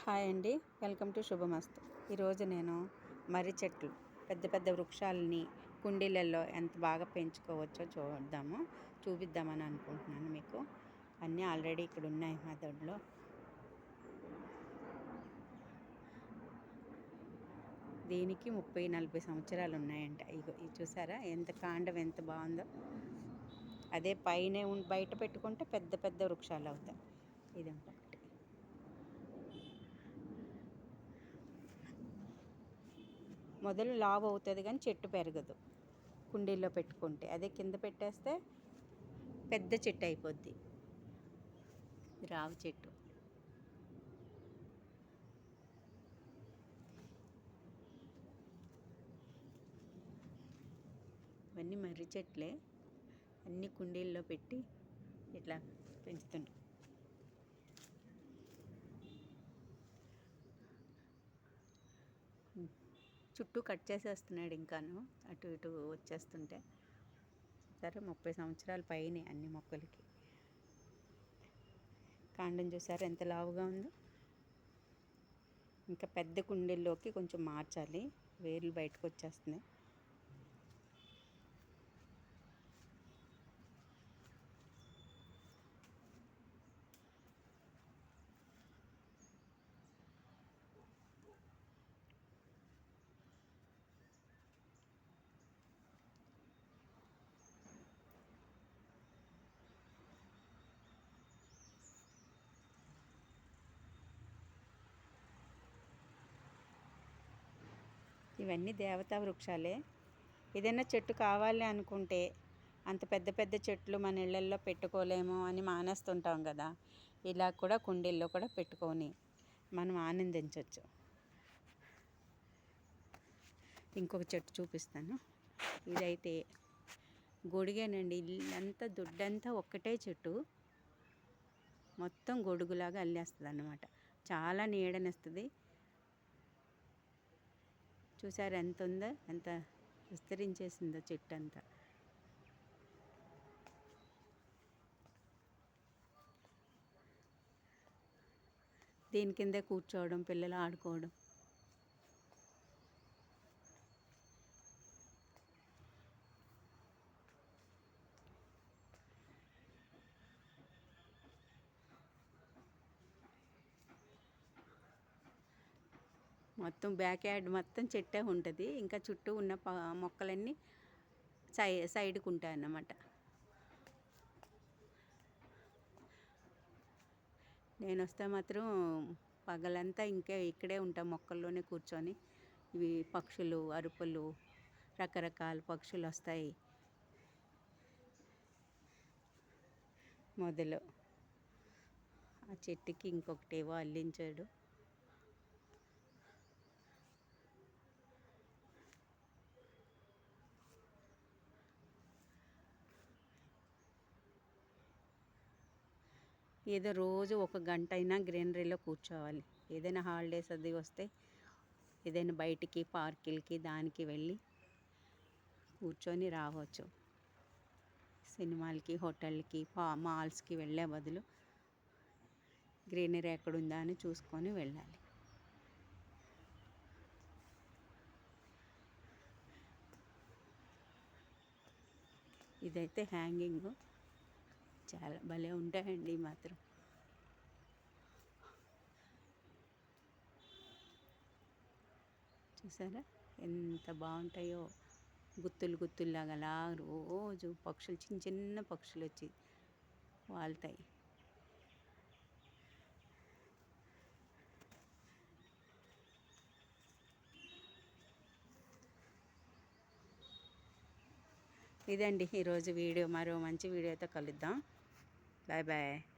Hi అండి. Welcome to శుభమస్తు. ఈరోజు నేను మర్రి చెట్లు పెద్ద పెద్ద వృక్షాలని కుండీలలో ఎంత బాగా పెంచుకోవచ్చో చూద్దాము. చూపిద్దామని అనుకుంటున్నాను మీకు. అన్నీ ఆల్రెడీ ఇక్కడ ఉన్నాయి మా దొడ్లో. దీనికి ముప్పై నలభై సంవత్సరాలు ఉన్నాయంట. ఇగో ఇది చూసారా? ఎంత కాండం ఎంత బాగుందో. అదే పైన ఉం- బయట పెట్టుకుంటే పెద్ద పెద్ద వృక్షాలు అవుతాయి. ఇది మొదలు లావు అవుతుంది కానీ చెట్టు పెరగదు. కుండీల్లో పెట్టుకుంటే. అదే కింద పెట్టేస్తే పెద్ద చెట్టు అయిపోద్ది. రావి చెట్టు. ఇవన్నీ మర్రి చెట్లే. అన్ని కుండీల్లో పెట్టి ఇట్లా పెంచుతుంటాం. చుట్టూ కట్ చేసేస్తున్నాడు ఇంకాను అటు ఇటు వచ్చేస్తుంటే. సరే ముప్పై సంవత్సరాల పైనే అన్ని మొక్కలకి. కాండం చూసారు ఎంత లావుగా ఉందో. ఇంకా పెద్ద కుండీల్లోకి కొంచెం మార్చాలి వేర్లు బయటకు వచ్చేస్తున్నాయి. ఇవన్నీ దేవతా వృక్షాలే. ఏదైనా చెట్టు కావాలి అనుకుంటే అంత పెద్ద పెద్ద చెట్లు మన ఇళ్ళల్లో పెట్టుకోలేము అని మానేస్తుంటాం కదా. ఇలా కూడా కుండీల్లో కూడా పెట్టుకొని మనం ఆనందించవచ్చు ఇంకొక చెట్టు చూపిస్తాను. ఇదైతే గొడుగేనండి. ఇల్లంతా దొడ్డంతా ఒక్కటే చెట్టు. మొత్తం గొడుగులాగా అల్లేస్తుంది అన్నమాట చాలా నీడనిస్తుంది. చూసారు ఎంత ఉందో ఎంత విస్తరించేసిందో చెట్టు అంతా దీని కిందే కూర్చోవడం పిల్లలు ఆడుకోవడం. మొత్తం బ్యాక్ యార్డ్ మొత్తం చెట్టే ఉంటుంది. ఇంకా చుట్టూ ఉన్న ప మొక్కలన్నీ సై సైడ్కి ఉంటాయి అన్నమాట నేను వస్తే మాత్రం పగలంతా ఇంకా ఇక్కడే ఉంటాం మొక్కల్లోనే కూర్చొని. ఇవి పక్షులు అరుపులు రకరకాల పక్షులు వస్తాయి మొదలు. ఆ చెట్టుకి ఇంకొకటేవో అల్లించాడు. ఏదో రోజు ఒక గంట అయినా గ్రీనరీలో కూర్చోవాలి. ఏదైనా హాలిడేస్ అది వస్తే ఏదైనా బయటికి పార్కులకి దానికి వెళ్ళి కూర్చొని రావచ్చు. సినిమాలకి హోటల్కి పా మాల్స్కి వెళ్ళే బదులు గ్రీనరీ ఎక్కడుందా అని చూసుకొని వెళ్ళాలి. ఇదైతే హ్యాంగింగ్. చాలా భలే ఉంటాయండి మాత్రం. చూసారా? ఎంత బాగుంటాయో. గుత్తులు గుత్తుల్లాగా అలా రోజు పక్షులు చిన్న చిన్న పక్షులు వచ్చి వాళ్తాయి. ఇదండి ఈరోజు వీడియో. మరో మంచి వీడియోతో కలుద్దాం. 拜拜。